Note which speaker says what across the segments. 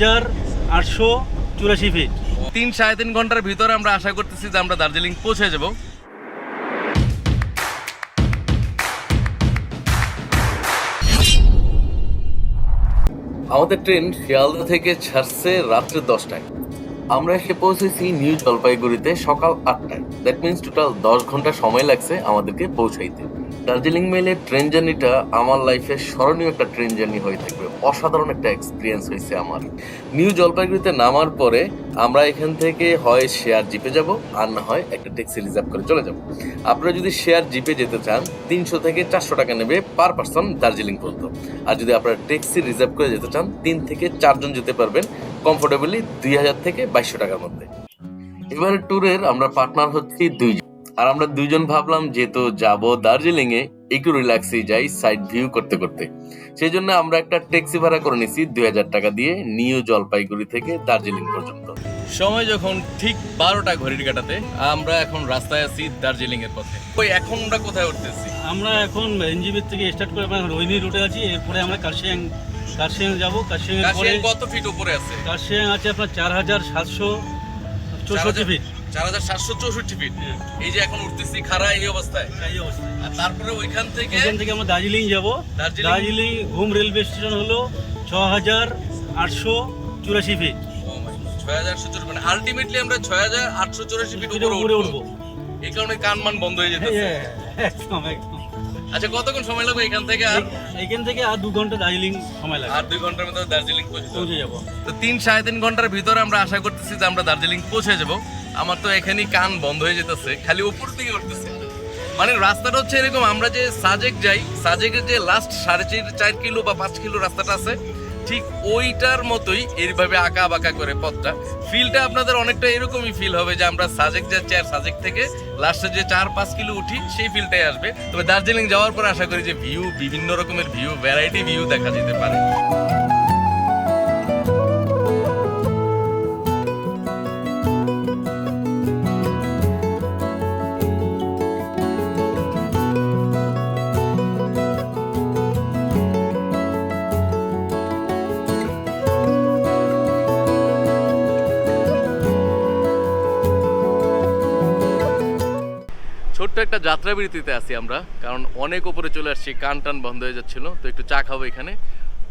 Speaker 1: হাজার আটশো চুরাশি ফিট
Speaker 2: তিন সাড়ে তিন ঘণ্টার ভিতরে আমরা আশা করতেছি যে আমরা দার্জিলিং পৌঁছে যাব। আমাদের ট্রেন শিয়ালদা থেকে ছাড়ছে রাত্রে দশটায়। আমরা এসে পৌঁছেছি নিউ জলপাইগুড়িতে সকাল আটটায়। দ্যাট মিনস টোটাল দশ ঘণ্টা সময় লাগছে আমাদেরকে পৌঁছাইতে। দার্জিলিং মেলের ট্রেন জার্নিটা আমার লাইফে স্মরণীয় একটা ট্রেন জার্নি হয়ে থাকবে অসাধারণ একটা এক্সপিরিয়েন্স হয়েছে আমার। নিউ জলপাইগুড়িতে নামার পরে আমরা এখান থেকে হয় শেয়ার জিপে যাব আর না হয় একটা ট্যাক্সি রিজার্ভ করে চলে যাব। আপনারা যদি শেয়ার জিপে যেতে চান, তিনশো থেকে চারশো টাকা নেবে পার পার্সন দার্জিলিং পর্যন্ত। আর যদি আপনারা ট্যাক্সি রিজার্ভ করে যেতে চান, তিন থেকে চারজন যেতে পারবেন কমফোর্টেবলি দুই হাজার থেকে বাইশশো টাকার মধ্যে। এবারে ট্যুরের আমরা পার্টনার হচ্ছি দুইজন। আর আমরা দুইজন ভাবলাম, যেহেতু যাব দার্জিলিং এ একটু রিল্যাক্সে যাই সাইড ভিউ করতে করতে। সেই জন্য আমরা একটা ট্যাক্সি ভাড়া করে নিছি দুই হাজার টাকা দিয়ে নিউ জলপাইগুড়ি থেকে দার্জিলিং পর্যন্ত। সময় যখন ঠিক বারোটা ঘড়ির কাটাতে আমরা এখন রাস্তায় আছি দার্জিলিং এর পথে। ওই এখন আমরা কোথায় উঠতেছি?
Speaker 1: আমরা এখন এনজিবির থেকে স্টার্ট করে আমরা রোহিণী রুটে আছি এরপরে আমরা কার্শিয়াং কার্শিয়াং যাব। কার্শিয়াং
Speaker 2: কত ফিট উপরে আছে?
Speaker 1: কার্শিয়াং আছে আপনার চার হাজার সাতশো চৌষট্টি ফিট
Speaker 2: চার হাজার সাতশো চৌষট্টি ফিট। এই যে এখন উঠতেছি খাড়া এই অবস্থায়। আর তারপরে ওইখান থেকে
Speaker 1: এখান থেকে আমরা দার্জিলিং যাব।
Speaker 2: দার্জিলিং-
Speaker 1: ঘুম রেলওয়ে স্টেশন হলো ছ হাজার আটশো চুরাশি ফিট
Speaker 2: ছয় হাজার মানে আলটিমেটলি আমরা ছয় হাজার আটশো চৌরাশি ফিট উপরে উঠবো। এই কারণে কানমান বন্ধ হয়ে
Speaker 1: হ্যাঁ, একদম একদম।
Speaker 2: আচ্ছা কতক্ষণ সময় লাগবে এখান থেকে আর?
Speaker 1: এইখান থেকে আর দু ঘণ্টা দার্জিলিং সময় লাগবে।
Speaker 2: আর দুই ঘণ্টার মধ্যে দার্জিলিং পৌঁছে যাব। তো তিন সাড়ে তিন ঘণ্টার ভিতরে আমরা আশা করতেছি যে আমরা দার্জিলিং পৌঁছে যাব। আমার তো এখানেই কান বন্ধ হয়ে যেতেছে, খালি উপর দিকে উঠতেছে। মানে রাস্তাটা হচ্ছে এরকম, আমরা যে সাজেক যাই, সাজেকের যে লাস্ট সাড়ে চার কিলো বা পাঁচ কিলো রাস্তাটা আছে, ঠিক ওইটার মতোই এইভাবে আঁকা বাঁকা করে পথটা। ফিলটা আপনাদের অনেকটা এরকমই ফিল হবে যে আমরা সাজেক যাচ্ছি আর সাজেক থেকে লাস্টে যে চার, পাঁচ কিলো উঠি, সেই ফিলটাই আসবে। তবে দার্জিলিং যাওয়ার পর আশা করি যে ভিউ বিভিন্ন রকমের ভিউ ভ্যারাইটি ভিউ দেখা যেতে পারে। একটা যাত্রা বিরতিতে আছি আমরা, কারণ অনেক উপরে চলে আসছি কান টান বন্ধ হয়ে যাচ্ছিল, তো একটু চা খাব এখানে।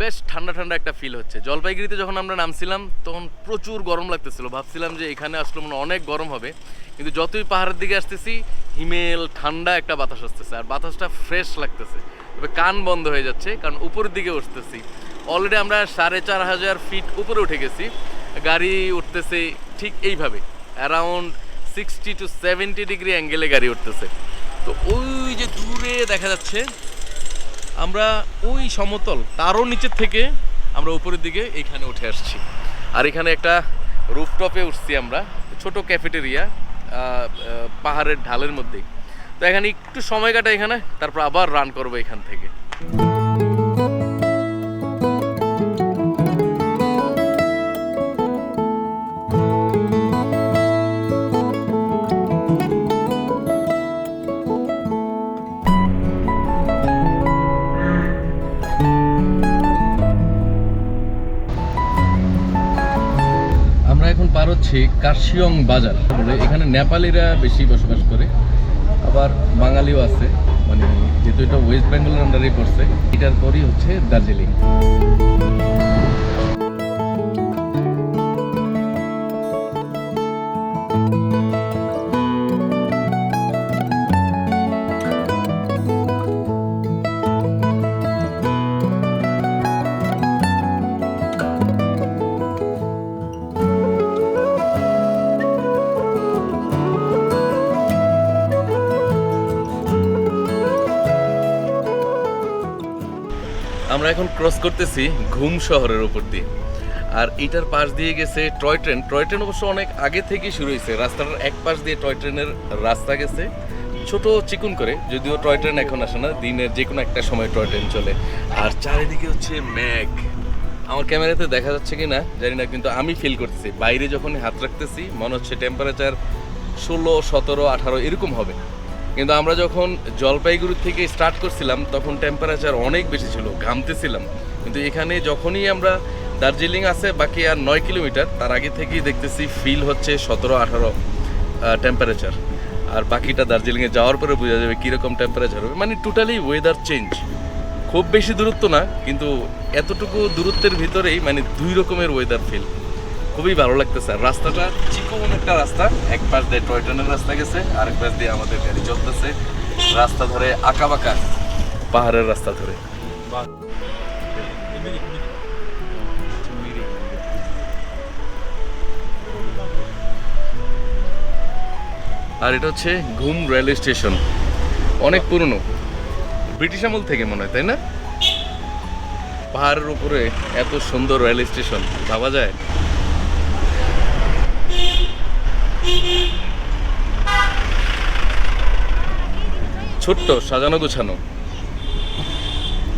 Speaker 2: বেশ ঠান্ডা ঠান্ডা একটা ফিল হচ্ছে। জলপাইগুড়িতে যখন আমরা নামছিলাম, তখন প্রচুর গরম লাগতেছিল। ভাবছিলাম যে এখানে আসলে মনে অনেক গরম হবে, কিন্তু যতই পাহাড়ের দিকে আসতেছি, হিমেল, ঠান্ডা একটা বাতাস আসতেছে, আর বাতাসটা ফ্রেশ লাগতেছে। তবে কান বন্ধ হয়ে যাচ্ছে, কারণ উপরের দিকে উঠতেছি। অলরেডি আমরা সাড়ে চার হাজার ফিট উপরে উঠে গেছি। গাড়ি উঠতেছে ঠিক এইভাবে around sixty to seventy degree অ্যাঙ্গেলে গাড়ি উঠতেছে। তো ওই যে দূরে দেখা যাচ্ছে, আমরা ওই সমতল, তারও নিচের থেকে আমরা উপরের দিকে এইখানে উঠে আসছি। আর এখানে একটা রুফটপে উঠছি আমরা, ছোট ক্যাফেটেরিয়া পাহাড়ের ঢালের মধ্যেই তো এখানে একটু সময় কাটা এখানে, তারপর আবার রান করব এখান থেকে। কার্শিয়ং বাজার। বলে এখানে নেপালিরা বেশি বসবাস করে। আবার বাঙালিও আছে। মানে যেহেতু এটা ওয়েস্ট বেঙ্গলের আন্ডারে পড়ছে, এটার পরই হচ্ছে দার্জিলিং। আমরা এখন ক্রস করতেছি ঘুম শহরের উপর দিয়ে। আর এটার পাশ দিয়ে গেছে টয় ট্রেন। টয় ট্রেন অবশ্য অনেক আগে থেকেই শুরু হয়েছে। রাস্তাটার এক পাশ দিয়ে টয় ট্রেনের রাস্তা গেছে। ছোট চিকুন করে, যদিও টয় ট্রেন এখন আসে না। দিনের যে কোনো একটা সময় টয় ট্রেন চলে। আর চারিদিকে হচ্ছে ম্যাগ আমার ক্যামেরাতে দেখা যাচ্ছে কি না জানি না, কিন্তু আমি ফিল করতেছি। বাইরে যখন হাত রাখতেছি, মনে হচ্ছে টেম্পারেচার ষোলো, সতেরো, আঠারো এরকম হবে। কিন্তু আমরা যখন জলপাইগুড়ি থেকে স্টার্ট করছিলাম, তখন টেম্পারেচার অনেক বেশি ছিল, ঘামতেছিলাম। কিন্তু এখানে যখনই আমরা দার্জিলিং আছে, বাকি আর নয় কিলোমিটার, তার আগে থেকেই দেখতেছি ফিল হচ্ছে সতেরো, আঠারো টেম্পারেচার আর বাকিটা দার্জিলিংয়ে যাওয়ার পরে বোঝা যাবে কীরকম টেম্পারেচার হবে। মানে টোটালি ওয়েদার চেঞ্জ খুব বেশি দূরত্ব না, কিন্তু এতটুকু দূরত্বের ভিতরেই মানে দুই রকমের ওয়েদার ফিল খুবই ভালো লাগতেছে। রাস্তাটা চিকন একটা রাস্তা, এক পাশ দিয়ে টয় ট্রেনের রাস্তা গেছে আরেক পাশ দিয়ে আমাদের গাড়ি চলতেছে। রাস্তা ধরে আঁকা বাঁকা পাহাড়ের রাস্তা ধরে। আর এটা হচ্ছে ঘুম রেলওয়ে স্টেশন। অনেক পুরনো। ব্রিটিশ আমল থেকে মনে হয়, তাই না? পাহাড়ের উপরে এত সুন্দর রেল স্টেশন, ভাবা যায়? ছোট্ট সাজানো গোছানো।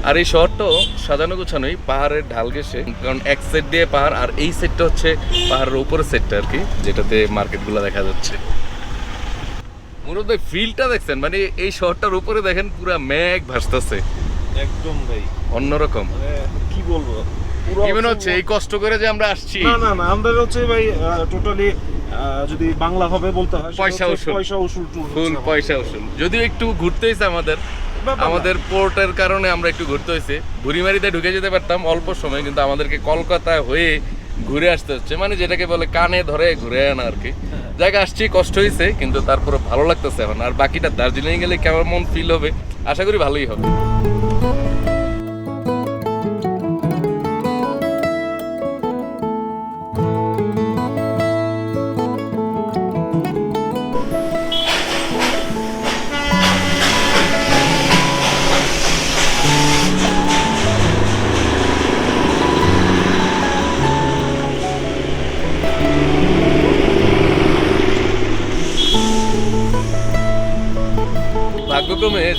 Speaker 2: আর এই শহরটাও সাজানো গোছানোই পাহাড়ের ঢাল গেছে কারণ এক সাইড দিয়ে পাহাড় আর এই সাইডটা হচ্ছে পাহাড়ের উপরের সাইডটা আর কি যেটাতে মার্কেটগুলো দেখা যাচ্ছে। মূলত ফিলটা দেখছেন? মানে এই শহরটার উপরে দেখেন পুরা মেঘ ভাসতেছে।
Speaker 3: একদম ভাই।
Speaker 2: অন্যরকম।
Speaker 3: মানে কি বলব?
Speaker 2: কি মনে হচ্ছে এই কষ্ট করে যে আমরা আসছি।
Speaker 3: না না না আমাদের হচ্ছে ভাই টোটালি যদি বাংলা হবে বলতে হয়
Speaker 2: পয়সা উসুল।
Speaker 3: পয়সা উসুল
Speaker 2: ফুল পয়সা উসুল। যদিও একটু ঘুরতে হয়েছে আমাদের আমাদের পোর্টের কারণে আমরা একটু ঘুরতে হয়েছে বুড়িমারিতে ঢুকে যেতে পারতাম অল্প সময় কিন্তু আমাদেরকে কলকাতায় হয়ে ঘুরে আসতে হচ্ছে। মানে যেটাকে বলে কানে ধরে ঘুরে আনা আর কি। জায়গা আসছি কষ্ট হয়েছে কিন্তু তারপরে ভালো লাগতেছে এখন। আর বাকিটা দার্জিলিং গেলে কেমন মন ফিল হবে? আশা করি ভালোই হবে।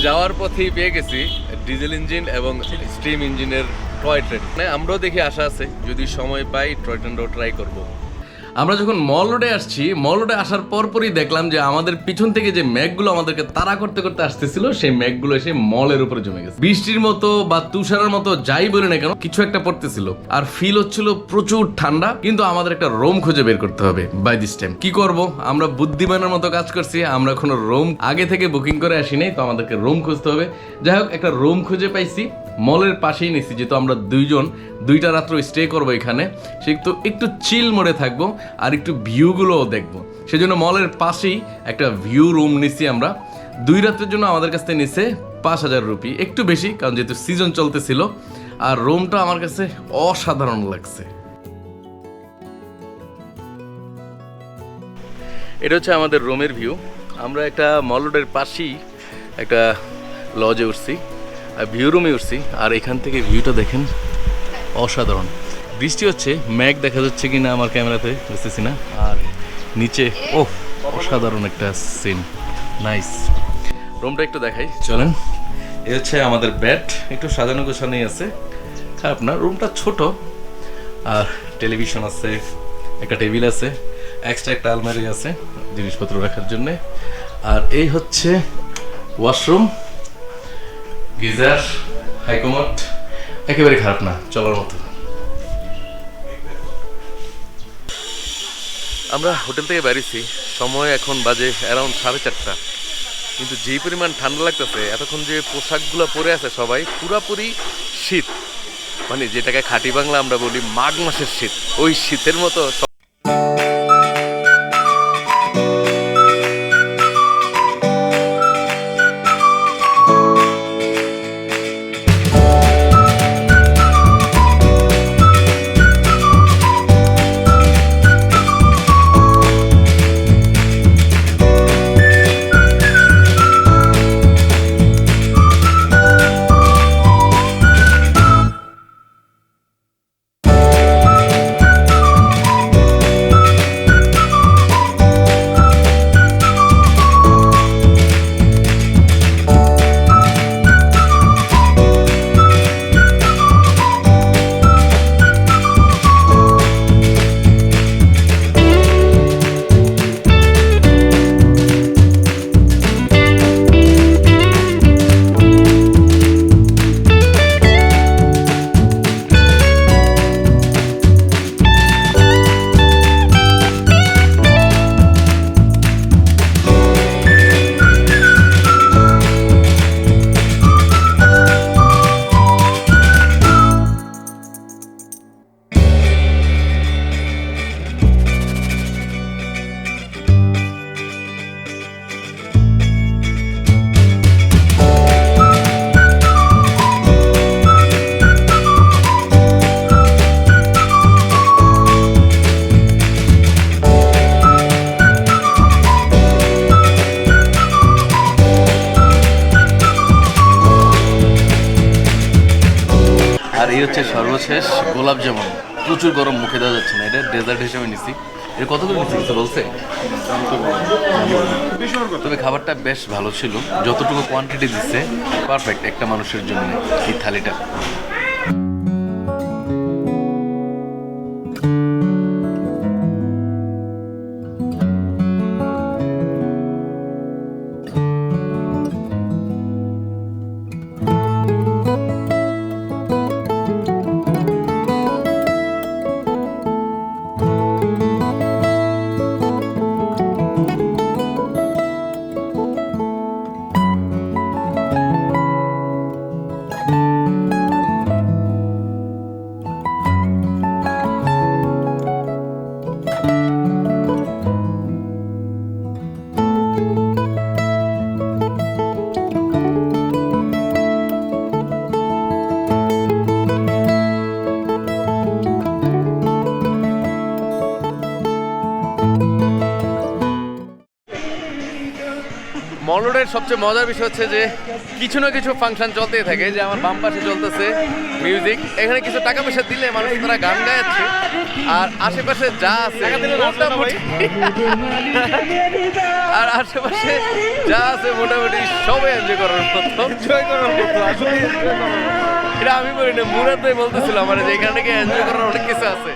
Speaker 2: যাওয়ার পথেই পেয়ে গেছি ডিজেল ইঞ্জিন এবং স্টিম ইঞ্জিনের টয় ট্রেন। মানে আমরাও দেখি আশা আছে, যদি সময় পাই টয় ট্রেনটাও ট্রাই করব। আমরা যখন মল রোডে আসছি, মল রোডে আসার পরপরই দেখলাম যে আমাদের পিছন থেকে যে ম্যাগগুলো আমাদেরকে তাড়া করতে করতে আসতেছিল, সেই ম্যাগগুলো এসে মলের উপরে জমে গেছে। বৃষ্টির মতো বা তুষারের মতো যাই বলি না কেন, কিছু একটা পড়তেছিল। আর ফিল হচ্ছিল প্রচুর ঠান্ডা, কিন্তু আমাদের একটা রোম খুঁজে বের করতে হবে বাই দিস টাইম কি করব? আমরা বুদ্ধিমানের মতো কাজ করছি, আমরা কোনো রোম আগে থেকে বুকিং করে আসি নাই, তো আমাদেরকে রোম খুঁজতে হবে। যাই হোক, একটা রোম খুঁজে পাইছি, মলের পাশেই নিছি, যেহেতু আমরা দুইজন দুইটা রাত্র স্টে করব এখানে। সেহেতু একটু চিল মোড়ে থাকব আর একটু ভিউগুলোও দেখব। সেজন্য মলের পাশেই একটা ভিউ রুম নিছি আমরা। দুই রাত্রের জন্য আমাদের কাছ থেকে নিছে পাঁচ হাজার রুপি। একটু বেশি, কারণ যেহেতু সিজন চলতেছিল। আর রুমটা আমার কাছে অসাধারণ লাগছে। এটা হচ্ছে আমাদের রুমের ভিউ আমরা একটা মল রোডের পাশেই একটা লজে উঠছি। আর ভিউ রুমে উঠছি। আর এখান থেকে ভিউটা দেখেন। অসাধারণ। বৃষ্টি হচ্ছে ম্যাগ দেখা যাচ্ছে কি না আমার ক্যামেরাতে বুঝতেছি না। আর নিচে ও অসাধারণ একটা সিন নাইস রুমটা একটু দেখাই, চলেন। এ হচ্ছে আমাদের ব্যাট একটু সাজানো গোছানোই আছে। খারাপ না রুমটা ছোট, আর টেলিভিশন আছে, একটা টেবিল আছে এক্সট্রা একটা আলমারি আছে জিনিসপত্র রাখার জন্য। আর এই হচ্ছে ওয়াশরুম গিজার হাইকমোট একেবারে খারাপ না, চলার মতো। আমরা হোটেল থেকে বেরিয়েছি, সময় এখন বাজে অ্যারাউন্ড সাড়ে চারটা। কিন্তু যে পরিমাণ ঠান্ডা লাগতেছে, এতক্ষণ যে পোশাকগুলো পরে আছে সবাই, পুরাপুরি শীত। মানে যেটাকে খাঁটি বাংলা আমরা বলি মাঘ মাসের শীত। ওই শীতের মতো এই হচ্ছে সর্বশেষ গোলাপ জামুন। প্রচুর গরম মুখে দেওয়া যাচ্ছে না, এটা ডেজার্ট হিসেবে নিছি। এটা কত করে নিচ্ছি বলছে? তবে খাবারটা বেশ ভালো ছিল, যতটুকু কোয়ান্টিটি দিচ্ছে পারফেক্ট একটা মানুষের জন্য এই থালিটা। মলরোডের সবচেয়ে মজার বিষয় হচ্ছে যে কিছু না কিছু ফাংশন চলতেই থাকে যে আমার বাম পাশে চলতেছে মিউজিক এখানে কিছু টাকা পয়সা দিলে মানুষ তারা গান গাইছে আর আশেপাশে যা আছে মোটামুটি আর আশেপাশে যা আছে মোটামুটি সবাই এনজয় করার মতো।
Speaker 3: এনজয় করার মতো আসলে enjoy করার মতো।
Speaker 2: এটা আমি বলি না মুরাদ ভাই বলতেছিল আমার যে এখানে এনজয় করার অনেক কিছু আছে।